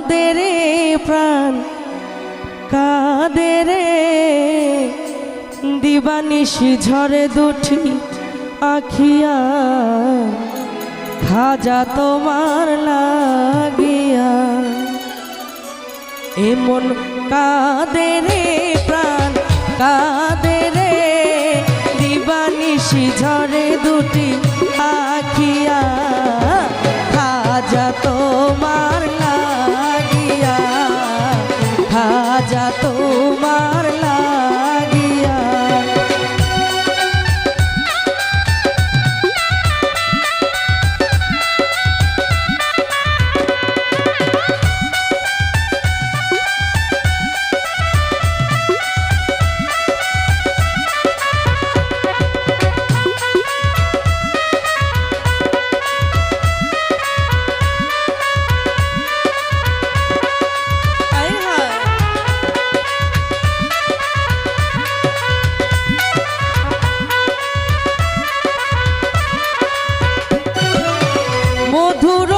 কাঁদে রে প্রাণ কাঁদে রে দিবানিশি ঝরে দুটি আখিয়া, খাজা তোমার লাগিয়া। এমন কাঁদে রে প্রাণ কাঁদে রে দিবানিশি ঝরে দুটি আখিয়া, খাজা তোমার duro.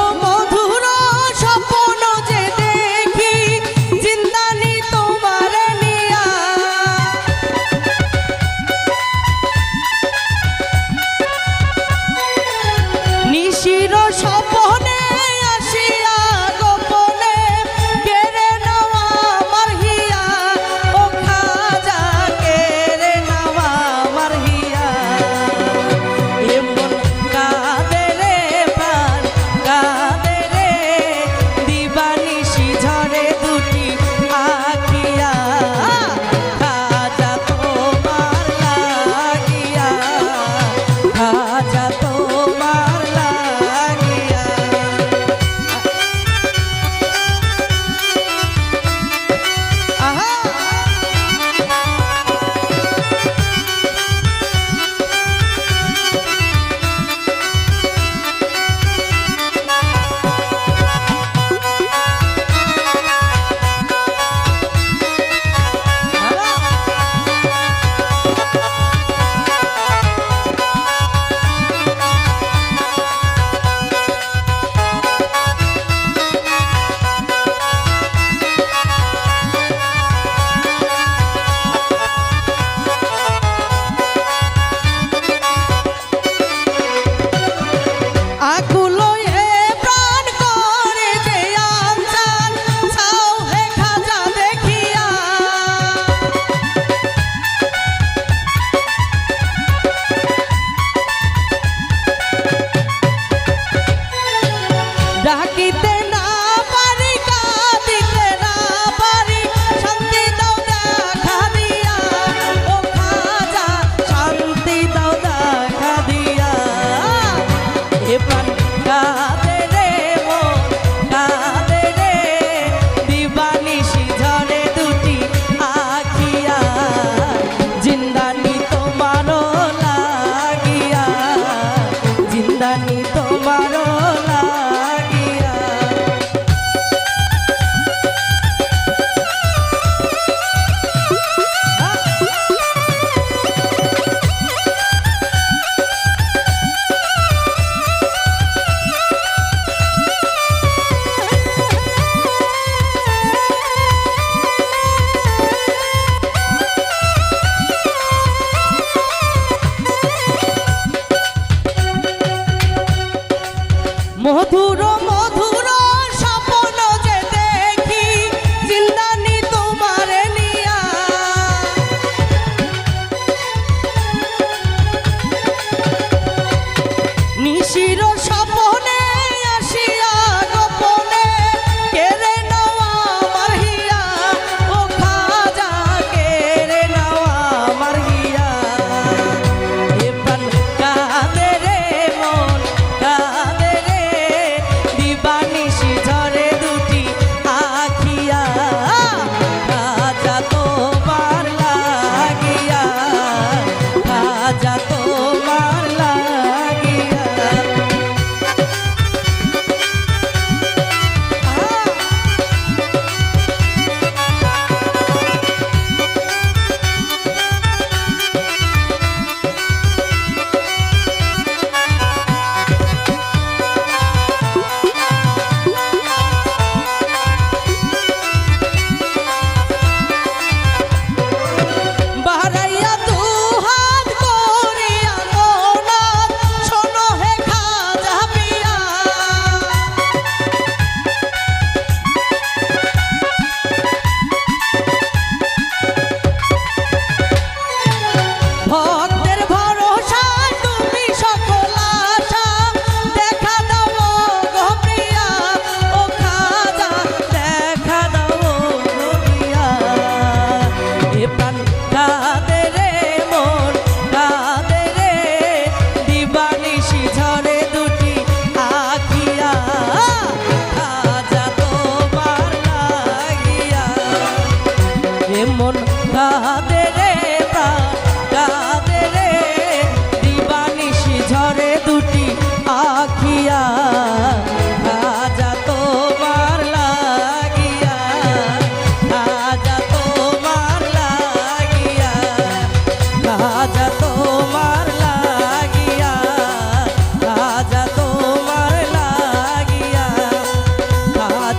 சந்தன যাতো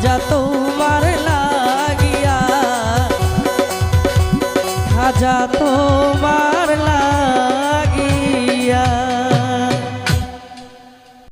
যাতো